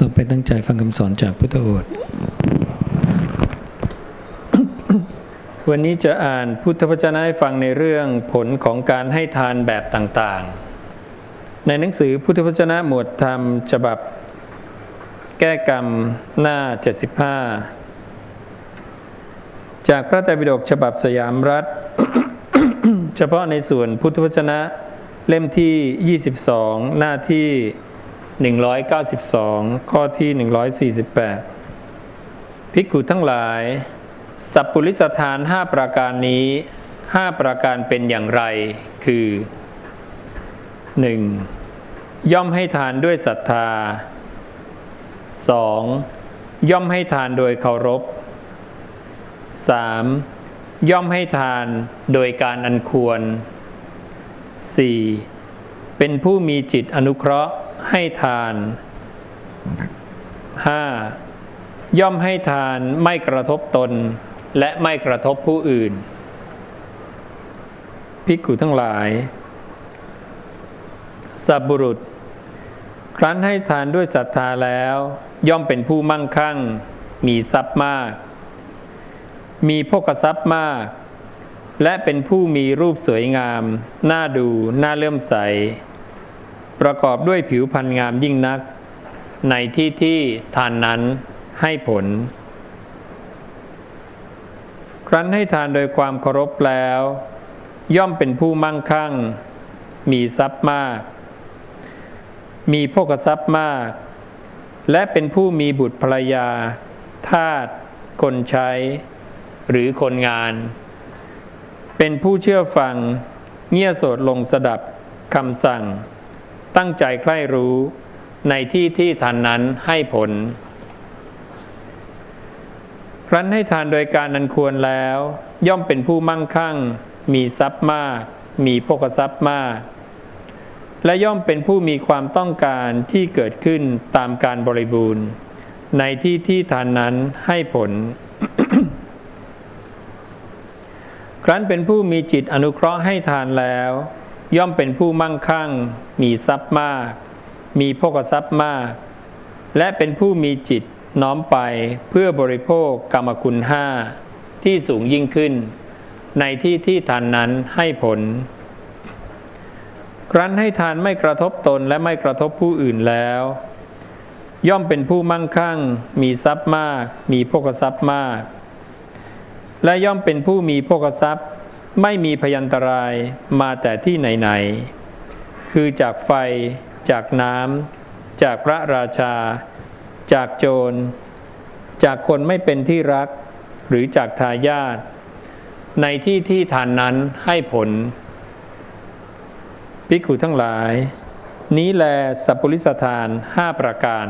ต่อไปตั้งใจฟังคำสอนจากพุทธโอษฐ์วันนี้จะอ่านพุทธวจนะให้ฟังในเรื่องผลของการให้ทานแบบต่างๆ ในหนังสือพุทธวจนะหมวดธรรมฉบับ แก้กรรมหน้า 75 จากพระไตรปิฎกฉบับสยามรัฐ เฉพาะในส่วนพุทธวจนะเล่มที่ 22 หน้าที่ 192 ข้อที่ 148 ภิกขุทั้งหลาย สัพปุริสทาน 5 ประการนี้ 5 ประการเป็นอย่างไร คือ 1. ย่อมให้ทานด้วยศรัทธา 2. ย่อมให้ทานโดยเคารพ 3. ย่อมให้ทานโดยการอันควร 4. เป็นผู้มีจิตอนุเคราะห์ ให้ทาน 5. ย่อมให้ทานไม่กระทบตน และไม่กระทบผู้อื่น ภิกขุทั้งหลายสับบุรุษ ครั้นให้ทานด้วยศรัทธาแล้ว ย่อมเป็นผู้มั่งคั่ง มีทรัพย์มาก มีพกทรัพย์มาก และเป็นผู้มีรูปสวยงาม น่าดู น่าเลื่อมใส ประกอบด้วยผิวพรรณงามยิ่งนัก ในที่ที่ทานนั้นให้ผล ครั้นให้ทานโดยความเคารพแล้ว ย่อมเป็นผู้มั่งคั่ง มีทรัพย์มาก มีพกทรัพย์มาก และเป็นผู้มีบุตรภรรยา ทาสคนใช้ หรือคนงาน เป็นผู้เชื่อฟัง เงี่ยโสดลงสดับคำสั่ง ตั้งใจใคร่รู้ในที่ที่ทานนั้นให้ผล ครั้นให้ทานโดยการนันควรแล้ว ย่อมเป็นผู้มั่งคั่ง มีทรัพย์มาก มีพกทรัพย์มาก และย่อมเป็นผู้มีความต้องการที่เกิดขึ้นตามการบริบูรณ์ ในที่ที่ทานนั้นให้ผล ครั้นเป็นผู้มีจิตอนุเคราะห์ให้ทานแล้ว ย่อมเป็นผู้มั่งคั่ง มีทรัพย์มาก มีพกทรัพย์มาก และเป็นผู้มีจิตน้อมไปเพื่อบริโภคกรรมคุณห้าที่สูงยิ่งขึ้น ในที่ที่ทานนั้นให้ผล ครั้นให้ทานไม่กระทบตนและไม่กระทบผู้อื่นแล้ว ย่อมเป็นผู้มั่งคั่ง มีทรัพย์มาก มีพกทรัพย์มาก และย่อมเป็นผู้มีโภคทรัพย์ ไม่มีพยันตรายมาแต่ที่ไหนๆ คือจากไฟ จากน้ำ จากพระราชา จากโจร จากคนไม่เป็นที่รัก หรือจากทายาท ในที่ที่ทานนั้นให้ผล ภิกขุทั้งหลาย นี้แลสัพปุริสทานห้าประการ